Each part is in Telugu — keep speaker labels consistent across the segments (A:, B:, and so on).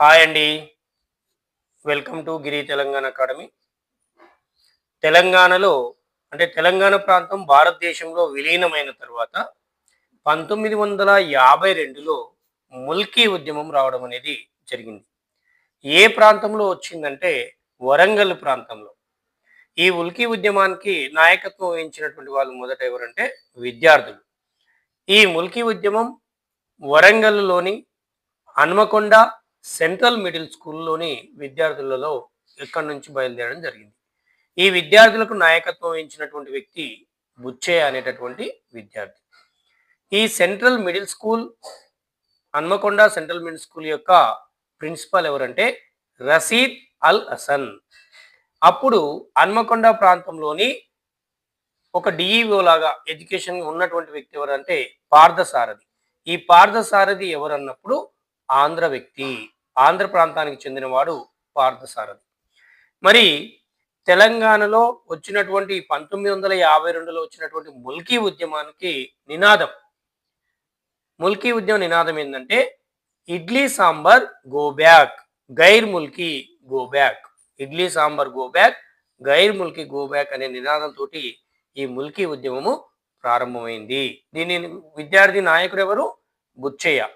A: హాయ్ అండి. Welcome to Giri Telangana academy. తెలంగాణలో అంటే తెలంగాణ ప్రాంతం భారతదేశంలో విలీనమైన తర్వాత పంతొమ్మిది వందల యాభై రెండులో ముల్కీ ఉద్యమం రావడం అనేది జరిగింది. ఏ ప్రాంతంలో వచ్చిందంటే వరంగల్ ప్రాంతంలో. ఈ ఉల్కీ ఉద్యమానికి నాయకత్వం వహించినటువంటి వాళ్ళు మొదట ఎవరంటే విద్యార్థులు. ఈ ముల్కీ ఉద్యమం వరంగల్లోని హన్మకొండ సెంట్రల్ మిడిల్ స్కూల్లోని విద్యార్థులలో ఇక్కడి నుంచి బయలుదేరడం జరిగింది. ఈ విద్యార్థులకు నాయకత్వం వహించినటువంటి వ్యక్తి బుచ్చే అనేటటువంటి విద్యార్థి. ఈ central middle school Hanamkonda central middle school యొక్క ప్రిన్సిపల్ ఎవరంటే రసీద్ అల్ హసన్. అప్పుడు హన్మకొండ ప్రాంతంలోని ఒక డిఈఓ లాగా ఎడ్యుకేషన్ ఉన్నటువంటి వ్యక్తి ఎవరంటే పార్థసారథి. ఈ పార్థసారథి ఎవరన్నప్పుడు ఆంధ్ర వ్యక్తి. ఆంధ్ర ప్రాంతానికి చెందినవాడు పార్థసారథి. మరి తెలంగాణలో వచ్చినటువంటి పంతొమ్మిది వందల యాభై రెండులో వచ్చినటువంటి ముల్కీ ఉద్యమానికి నినాదం. ముల్కీ ఉద్యమ నినాదం ఏంటంటే ఇడ్లీ సాంబార్ గో బ్యాక్ గైర్ Mulki go back. Idli sambar go back గైర్ ముల్కీ గో బ్యాక్ అనే నినాదంతో ఈ ముల్కీ ఉద్యమము ప్రారంభమైంది. దీని విద్యార్థి నాయకుడు ఎవరు? బుచ్చయ్య.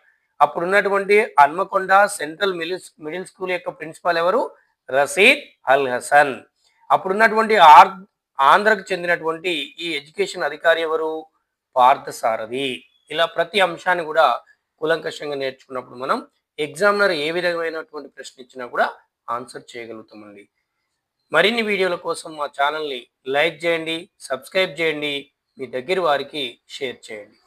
A: అప్పుడు ఉన్నటువంటి Hanamkonda central middle middle school యొక్క ప్రిన్సిపాల్ ఎవరు? రసీద్ అల్ హసన్. అప్పుడున్నటువంటి ఆర్ ఆంధ్రకు చెందినటువంటి ఈ ఎడ్యుకేషన్ అధికారి ఎవరు? పార్థసారథి. ఇలా ప్రతి అంశాన్ని కూడా కూలంకషంగా నేర్చుకున్నప్పుడు మనం ఎగ్జామినర్ ఏ విధమైనటువంటి ప్రశ్న ఇచ్చినా కూడా ఆన్సర్ చేయగలుగుతామండి. మరిన్ని వీడియోల కోసం మా ఛానల్ని లైక్ చేయండి సబ్స్క్రైబ్ చేయండి మీ దగ్గర వారికి షేర్ చేయండి.